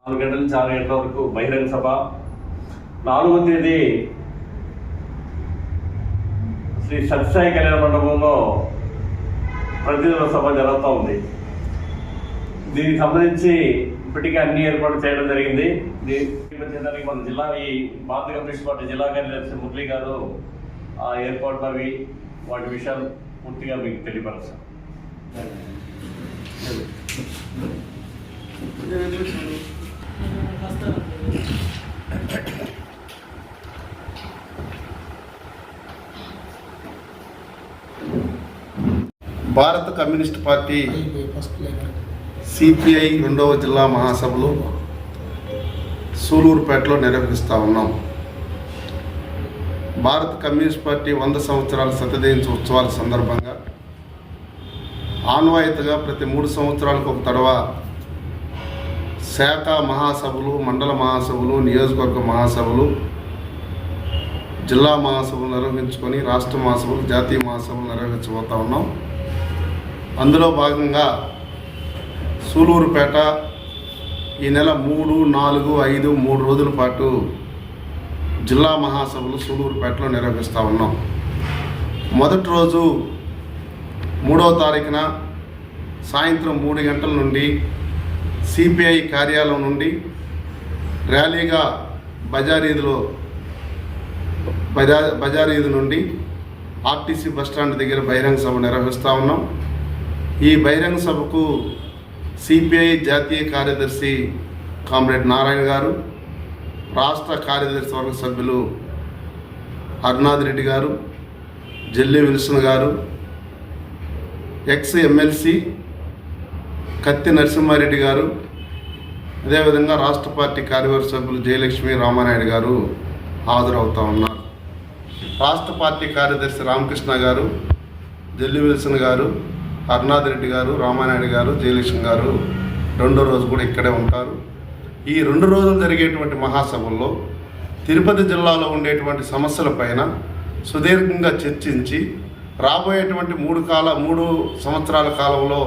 నాలుగు గంటల నుంచి ఆరు గంటల వరకు బహిరంగ సభ. నాలుగో తేదీ శ్రీ సత్యసాయి కళ్యాణ మండపంలో ప్రతిదిన సభ జరుగుతూ ఉంది. దీనికి సంబంధించి ఇప్పటికే అన్ని ఏర్పాట్లు చేయడం జరిగింది. దీనికి చేయడానికి మన జిల్లా ఈ భారత కమ్యూనిస్ట్ పార్టీ జిల్లా కార్యదర్శి మురళి గారు ఆ ఏర్పాట్లు అవి వాటి విషయాలు పూర్తిగా మీకు తెలియపరుస్తాం భారత కమ్యూనిస్ట్ పార్టీ సిపిఐ రెండవ జిల్లా మహాసభలు సూలూరుపేటలో నిర్వహిస్తూ ఉన్నాం. భారత కమ్యూనిస్ట్ పార్టీ వంద సంవత్సరాల శతజయంతి ఉత్సవాల సందర్భంగా ఆన్వాయితగా ప్రతి మూడు సంవత్సరాలకు ఒక తడవ శాఖ మహాసభలు మండల మహాసభలు నియోజకవర్గ మహాసభలు జిల్లా మహాసభలు నిర్వహించుకొని రాష్ట్ర మహాసభలు జాతీయ మహాసభలు నిర్వహించబోతా ఉన్నాం. అందులో భాగంగా సూలూరుపేట ఈ నెల మూడు నాలుగు ఐదు మూడు రోజుల పాటు జిల్లా మహాసభలు సూలూరుపేటలో నిర్వహిస్తూ ఉన్నాం. మొదటి రోజు మూడవ తారీఖున సాయంత్రం మూడు గంటల నుండి సిపిఐ కార్యాలయం నుండి ర్యాలీగా బజారీదిలో బజా బజారీది నుండి ఆర్టీసీ బస్టాండ్ దగ్గర బహిరంగ సభ నిర్వహిస్తూ ఉన్నాం. ఈ బహిరంగ సభకు సిపిఐ జాతీయ కార్యదర్శి కామ్రేడ్ నారాయణ గారు రాష్ట్ర కార్యదర్శి వర్గ సభ్యులు హర్నాథ్ రెడ్డి గారు జల్లి విల్సన్ గారు ఎక్స్ ఎమ్మెల్సీ కత్తి నరసింహారెడ్డి గారు అదేవిధంగా రాష్ట్ర పార్టీ కార్యవర్గ సభ్యులు జయలక్ష్మి రామానాయుడు గారు హాజరవుతా ఉన్నారు. రాష్ట్ర పార్టీ కార్యదర్శి రామకృష్ణ గారు జల్లి విల్సన్ గారు హర్నాథ్ రెడ్డి గారు రామానాయుడు గారు జయలక్ష్మి గారు రెండో రోజు కూడా ఇక్కడే ఉంటారు. ఈ రెండు రోజులు జరిగేటువంటి మహాసభల్లో తిరుపతి జిల్లాలో ఉండేటువంటి సమస్యలపైన సుదీర్ఘంగా చర్చించి రాబోయేటువంటి మూడు కాల మూడు సంవత్సరాల కాలంలో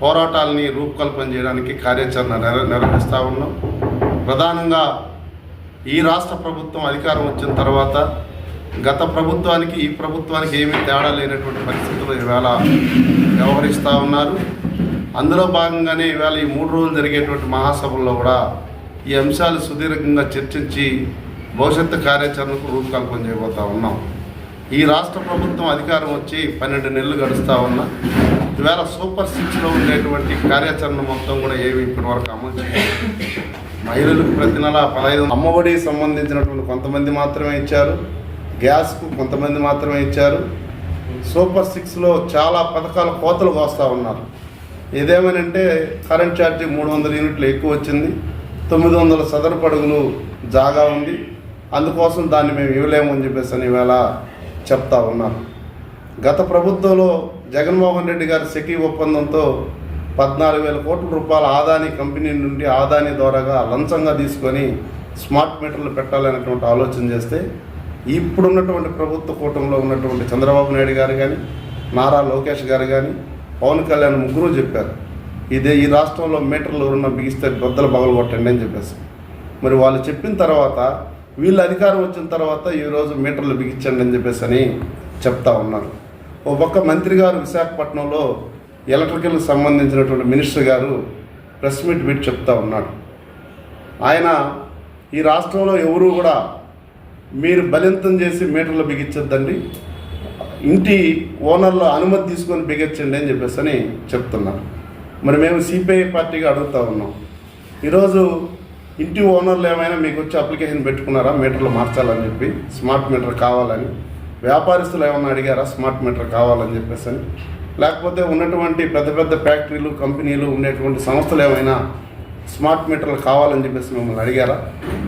పోరాటాలని రూపకల్పన చేయడానికి కార్యాచరణ నెర నిర్వహిస్తూ ఉన్నాం. ప్రధానంగా ఈ రాష్ట్ర ప్రభుత్వం అధికారం వచ్చిన తర్వాత గత ప్రభుత్వానికి ఈ ప్రభుత్వానికి ఏమీ తేడా లేనటువంటి పరిస్థితులు ఈవేళ వ్యవహరిస్తూ ఉన్నారు. అందులో భాగంగానే ఈవేళ ఈ మూడు రోజులు జరిగేటువంటి మహాసభల్లో కూడా ఈ అంశాలు సుదీర్ఘంగా చర్చించి భవిష్యత్తు కార్యాచరణకు రూపకల్పన చేయబోతూ ఉన్నాం. ఈ రాష్ట్ర ప్రభుత్వం అధికారం వచ్చి పన్నెండు నెలలు గడుస్తూ ఉన్నా. ఈవేళ సూపర్ సిక్స్లో ఉండేటువంటి కార్యాచరణ మొత్తం కూడా ఏమి ఇప్పటివరకు అమలు చేయలేదు. మహిళలకు ప్రతి నెల పదహైదు అమ్మఒడి సంబంధించినటువంటి కొంతమంది మాత్రమే ఇచ్చారు. గ్యాస్కు కొంతమంది మాత్రమే ఇచ్చారు. సూపర్ సిక్స్లో చాలా పథకాల కోతలు కోస్తూ ఉన్నారు. ఇదేమనంటే కరెంట్ ఛార్జీ మూడు వందల యూనిట్లు ఎక్కువ వచ్చింది. తొమ్మిది వందల సదరు పడుగులు జాగా ఉంది. అందుకోసం దాన్ని మేము ఇవ్వలేము అని చెప్పేసి అని ఇవాళ చెప్తా ఉన్నారు. గత ప్రభుత్వంలో జగన్మోహన్ రెడ్డి గారి సెకీ ఒప్పందంతో పద్నాలుగు వేల కోట్ల రూపాయల ఆదాని కంపెనీ నుండి ఆదాని ద్వారాగా లంచంగా తీసుకొని స్మార్ట్ మీటర్లు పెట్టాలనేటువంటి ఆలోచన చేస్తే ఇప్పుడున్నటువంటి ప్రభుత్వ కూటమిలో ఉన్నటువంటి చంద్రబాబు నాయుడు గారు కానీ నారా లోకేష్ గారు కానీ పవన్ కళ్యాణ్ ముగ్గురు చెప్పారు ఇదే ఈ రాష్ట్రంలో మీటర్లు ఎవరున్నా బిగిస్తే బద్దలు పగలు కొట్టండి అని చెప్పేసి. మరి వాళ్ళు చెప్పిన తర్వాత వీళ్ళు అధికారం వచ్చిన తర్వాత ఈరోజు మీటర్లు బిగించండి అని చెప్పేసి అని చెప్తా ఉన్నారు. ఓ పక్క మంత్రి గారు విశాఖపట్నంలో ఎలక్ట్రికల్కి సంబంధించినటువంటి మినిస్టర్ గారు ప్రెస్ మీట్ పెట్టి చెప్తా ఉన్నాడు. ఆయన ఈ రాష్ట్రంలో ఎవరు కూడా మీరు బలింతం చేసి మీటర్లు బిగించొద్దండి ఇంటి ఓనర్ల అనుమతి తీసుకొని బిగించండి అని చెప్పేసి అని చెప్తున్నారు. మరి మేము సిపిఐ పార్టీగా అడుగుతా ఉన్నాం. ఈరోజు ఇంటి ఓనర్లు ఏమైనా మీకు వచ్చి అప్లికేషన్ పెట్టుకున్నారా మీటర్లు మార్చాలని చెప్పి స్మార్ట్ మీటర్ కావాలని? వ్యాపారస్తులు ఏమైనా అడిగారా? స్మార్ట్ మీటర్ కావాలని చెప్పేసి అని. లేకపోతే ఉన్నటువంటి పెద్ద పెద్ద ఫ్యాక్టరీలు కంపెనీలు ఉండేటువంటి సంస్థలు ఏమైనా స్మార్ట్ మీటర్లు కావాలని చెప్పేసి మిమ్మల్ని అడిగారా?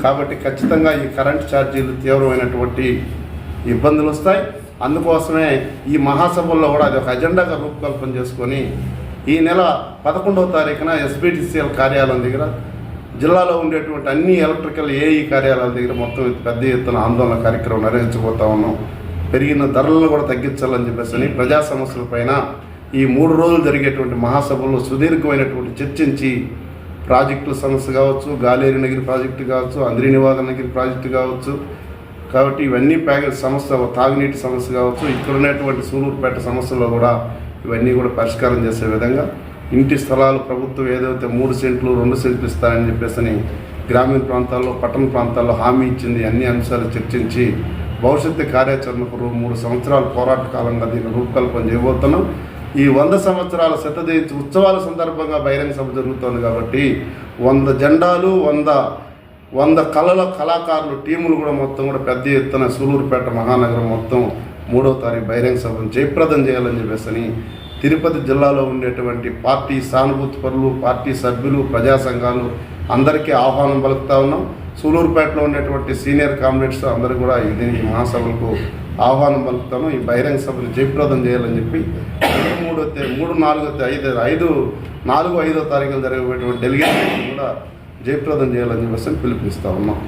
కాబట్టి ఖచ్చితంగా ఈ కరెంట్ ఛార్జీలు తీవ్రమైనటువంటి ఇబ్బందులు వస్తాయి. అందుకోసమే ఈ మహాసభల్లో కూడా అది ఒక అజెండాగా రూపకల్పన చేసుకొని ఈ నెల పదకొండవ తారీఖున ఎస్బిటిసిఎల్ కార్యాలయం దగ్గర జిల్లాలో ఉండేటువంటి అన్ని ఎలక్ట్రికల్ ఏఈ కార్యాలయాల దగ్గర మొత్తం పెద్ద ఎత్తున ఆందోళన కార్యక్రమం నిర్వహించబోతా ఉన్నాం. పెరిగిన ధరలను కూడా తగ్గించాలని చెప్పేసి అని ప్రజా సమస్యలపైన ఈ మూడు రోజులు జరిగేటువంటి మహాసభల్లో సుదీర్ఘమైనటువంటి చర్చించి ప్రాజెక్టుల సమస్య కావచ్చు గాలేరు నగిరి ప్రాజెక్టు కావచ్చు అంద్రినివాద నగిరి ప్రాజెక్టు కావచ్చు కాబట్టి ఇవన్నీ ప్యాకేజ్ సమస్య తాగునీటి సమస్య కావచ్చు ఇక్కడ ఉన్నటువంటి సూలూరుపేట సమస్యలో కూడా ఇవన్నీ కూడా పరిష్కారం చేసే విధంగా ఇంటి స్థలాలు ప్రభుత్వం ఏదైతే మూడు సెంట్లు రెండు సెంట్లు ఇస్తారని చెప్పేసి గ్రామీణ ప్రాంతాల్లో పట్టణ ప్రాంతాల్లో హామీ ఇచ్చింది అన్ని అంశాలు చర్చించి భవిష్యత్తు కార్యాచరణకు మూడు సంవత్సరాల పోరాట కాలంగా దీన్ని రూపకల్పన చేయబోతున్నాం. ఈ వంద సంవత్సరాల శతజయంతి ఉత్సవాల సందర్భంగా బహిరంగ సభ జరుగుతోంది కాబట్టి వంద జెండాలు వంద వంద కళల కళాకారులు టీములు కూడా మొత్తం కూడా పెద్ద ఎత్తున సూలూరుపేట మహానగరం మొత్తం మూడో తారీఖు బహిరంగ సభను జయప్రదం చేయాలని చెప్పేసి తిరుపతి జిల్లాలో ఉండేటువంటి పార్టీ సానుభూతి పరులు పార్టీ సభ్యులు ప్రజా సంఘాలు అందరికీ ఆహ్వానం పలుకుతా ఉన్నాం. సూలూరుపేటలో ఉండేటువంటి సీనియర్ కామ్రేడ్స్ అందరూ కూడా దీనికి మహాసభలకు ఆహ్వానం పలుకుతాను. ఈ బహిరంగ సభను జయప్రదం చేయాలని చెప్పి మూడో మూడు నాలుగో ఐదు ఐదు నాలుగు ఐదో తారీఖులు జరిగేటువంటి డెలిగేషన్ కూడా జయప్రదం చేయాలని చెప్పేసి పిలుపునిస్తా ఉన్నాం